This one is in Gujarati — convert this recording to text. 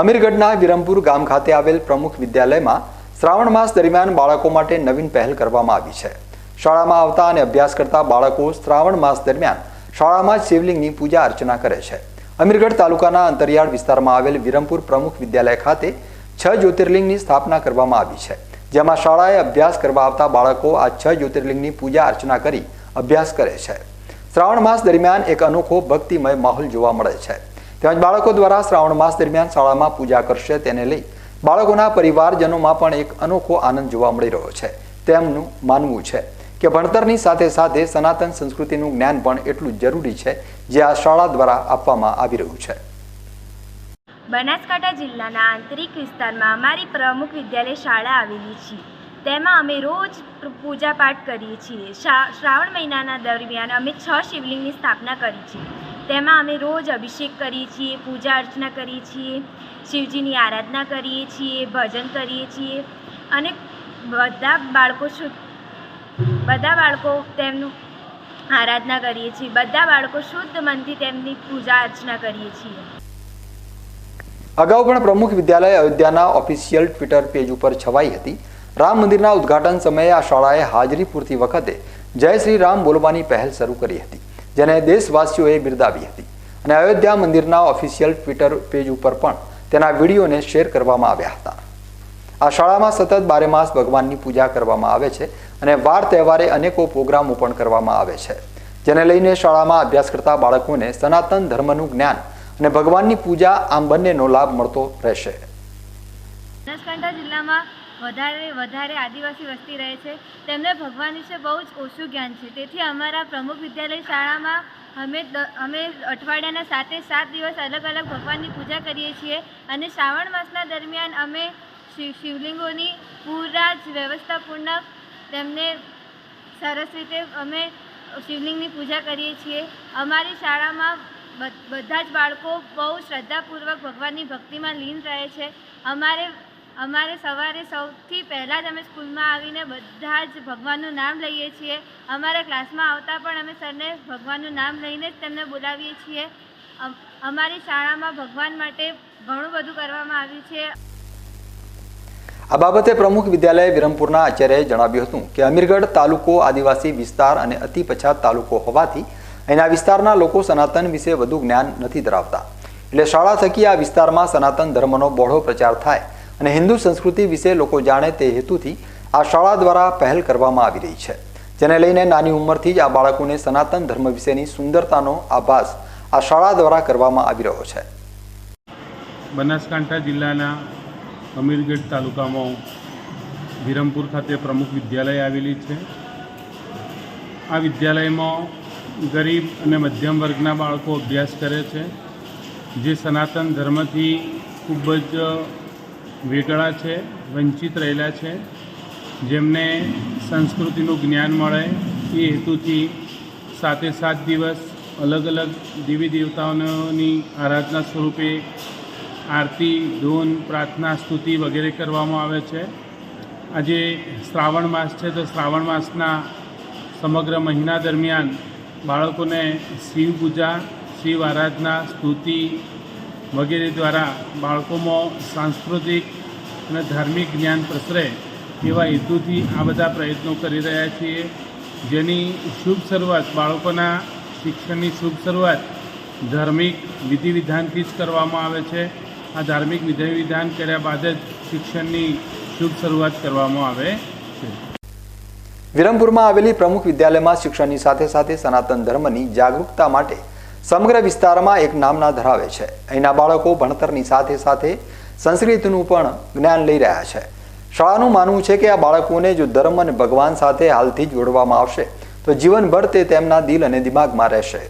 અમીરગઢના વિરમપુર ગામ ખાતે આવેલ પ્રમુખ વિદ્યાલયમાં શ્રાવણ માસ દરમિયાન બાળકો માટે નવીન પહેલ કરવામાં આવી છે. શાળામાં આવતા અને અભ્યાસ કરતા બાળકો શ્રાવણ માસ દરમિયાન શાળામાં જ શિવલિંગની પૂજા અર્ચના કરે છે. અમીરગઢ તાલુકાના અંતરિયાળ વિસ્તારમાં આવેલ વિરમપુર પ્રમુખ વિદ્યાલય ખાતે છ જ્યોતિર્લિંગની સ્થાપના કરવામાં આવી છે. જેમાં શાળાએ અભ્યાસ કરવા આવતા બાળકો આ છ જ્યોતિર્લિંગની પૂજા અર્ચના કરી અભ્યાસ કરે છે. શ્રાવણ માસ દરમિયાન એક અનોખો ભક્તિમય માહોલ જોવા મળે છે. તેમજ બાળકો દ્વારા શ્રાવણ માસ દરમિયાન શાળામાં પૂજા કરશે તેને લઈ બાળકોના પરિવારજનોમાં પણ એક અનોખો આનંદ જોવા મળી રહ્યો છે. તેમનું માનવું છે કે ભણતરની સાથે સાથે સનાતન સંસ્કૃતિનું જ્ઞાન પણ એટલું જરૂરી છે જે આ શાળા દ્વારા આપવામાં આવી રહ્યું છે. બનાસકાંઠા જિલ્લાના આંતરિક વિસ્તારમાં અમારી પ્રમુખ વિદ્યાલય શાળા આવેલી છે. તેમાં અમે રોજ પૂજાપાઠ પૂજા પાઠ કરીએ છીએ. શ્રાવણ મહિનાના દરમિયાન અમે છ શિવલિંગની સ્થાપના કરી છે. તેમાં અમે રોજ અભિષેક કરીએ છીએ, પૂજા અર્ચના કરીએ છીએ, શિવજીની આરાધના કરીએ છીએ, ભજન કરીએ છીએ અને બધા બાળકો શુદ્ધ બધા બાળકો તેમનું આરાધના કરીએ છીએ. બધા બાળકો શુદ્ધ મનથી તેમની પૂજા અર્ચના કરીએ છીએ. અગાઉ પણ પ્રમુખ વિદ્યાલય અયોધ્યાના ઓફિશિયલ ટ્વિટર પેજ ઉપર છવાઈ હતી. રામ મંદિરના ઉદ્ઘાટન સમયે આ શાળાએ હાજરી પૂરતી વખતે જય શ્રી રામ બોલવાની પહેલ શરૂ કરી હતી. જેને દેશવાસીઓએ બિરદાવી હતી. અને અયોધ્યા મંદિરના ઓફિશિયલ ટ્વિટર પેજ ઉપર પણ તેના વિડીયોને શેર કરવામાં આવ્યા હતા. આ શાળામાં સતત બારે માસ ભગવાનની પૂજા કરવામાં આવે છે અને વાર તહેવારે અનેકો પ્રોગ્રામો પણ કરવામાં આવે છે. જેને લઈને શાળામાં અભ્યાસ કરતા બાળકોને સનાતન ધર્મનું જ્ઞાન અને ભગવાનની પૂજા આમ બંનેનો લાભ મળતો રહેશે. જિલ્લામાં વધારે વધારે આદિવાસી વસ્તી રહે છે. તેમને ભગવાન વિશે બહુ જ ઓછું જ્ઞાન છે. તેથી અમારા પ્રમુખ વિદ્યાલય શાળામાં અમે અમે અઠવાડિયાના સાતે સાત દિવસ અલગ અલગ ભગવાનની પૂજા કરીએ છીએ અને શ્રાવણ માસના દરમિયાન અમે શિવ શિવલિંગોની પૂરા જ વ્યવસ્થાપૂર્ણક તેમને સરસ રીતે અમે શિવલિંગની પૂજા કરીએ છીએ. અમારી શાળામાં બધા જ બાળકો બહુ શ્રદ્ધાપૂર્વક ભગવાનની ભક્તિમાં લીન રહે છે. અમારે અમારે સવારે સૌથી પહેલાં જ અમે સ્કૂલમાં આવીને બધા જ ભગવાનનું નામ લઈએ છીએ. અમારા ક્લાસમાં આવતા પણ અમે સરને ભગવાનનું નામ લઈને જ તેમને બોલાવીએ છીએ. અમારી શાળામાં ભગવાન માટે ઘણું બધું કરવામાં આવ્યું છે. આ બાબતે પ્રમુખ વિદ્યાલય વિરમપુરના આચાર્યએ જણાવ્યું હતું કે અમીરગઢ તાલુકો આદિવાસી વિસ્તાર અને અતિ પછાત તાલુકો હોવાથી અહીંના વિસ્તારના લોકો સનાતન વિશે વધુ જ્ઞાન નથી ધરાવતા. એટલે શાળા થકી આ વિસ્તારમાં સનાતન ધર્મનો બહોળો પ્રચાર થાય. અને હિન્દુ સંસ્કૃતિ વિશે લોકો જાણે તે હેતુથી આ શાળા દ્વારા પહેલ કરવામાં આવી રહી છે, જેને લઈને નાની ઉંમરથી જ આ બાળકોને સનાતન ધર્મ વિશેની સુંદરતાનો આભાસ આ શાળા દ્વારા કરવામાં આવી રહ્યો છે. બનાસકાંઠા જિલ્લાના અમીરગઢ તાલુકામાં વિરમપુર ખાતે પ્રમુખ વિદ્યાલય આવેલી છે. આ વિદ્યાલયમાં ગરીબ અને મધ્યમ વર્ગના બાળકો અભ્યાસ કરે છે, જે સનાતન ધર્મથી ખૂબ જ વેગળા છે, વંચિત રહેલા છે, જેમને સંસ્કૃતિનું જ્ઞાન મળે એ હેતુથી સાતે સાત દિવસ અલગ અલગ દેવી દેવતાઓની આરાધના સ્વરૂપે આરતી, ધૂન, પ્રાર્થના, સ્તુતિ વગેરે કરવામાં આવે છે. આજે શ્રાવણ માસ છે તો શ્રાવણ માસના સમગ્ર મહિના દરમિયાન બાળકોને શિવ પૂજા, શિવ આરાધના, સ્તુતિ વગેરે દ્વારા બાળકોમાં સાંસ્કૃતિક અને ધાર્મિક જ્ઞાન પ્રસરે એવા હેતુથી આ બધા પ્રયત્નો કરી રહ્યા છીએ. જેની શુભ શરૂઆત, બાળકોના શિક્ષણની શુભ શરૂઆત ધાર્મિક વિધિ વિધાનથી જ કરવામાં આવે છે. આ ધાર્મિક વિધિ વિધાન કર્યા બાદ જ શિક્ષણની શુભ શરૂઆત કરવામાં આવે છે. વિરમપુરમાં આવેલી પ્રમુખ વિદ્યાલયમાં શિક્ષણની સાથે સાથે સનાતન ધર્મની જાગૃતતા માટે સમગ્ર વિસ્તારમાં એક નામના ધરાવે છે. અહીંના બાળકો ભણતરની સાથે સાથે સંસ્કૃતિનું પણ જ્ઞાન લઈ રહ્યા છે. શાળાનું માનવું છે કે આ બાળકોને જો ધર્મ અને ભગવાન સાથે હાલથી જ જોડવામાં આવશે, તો જીવનભર તે તેમના દિલ અને દિમાગમાં રહેશે.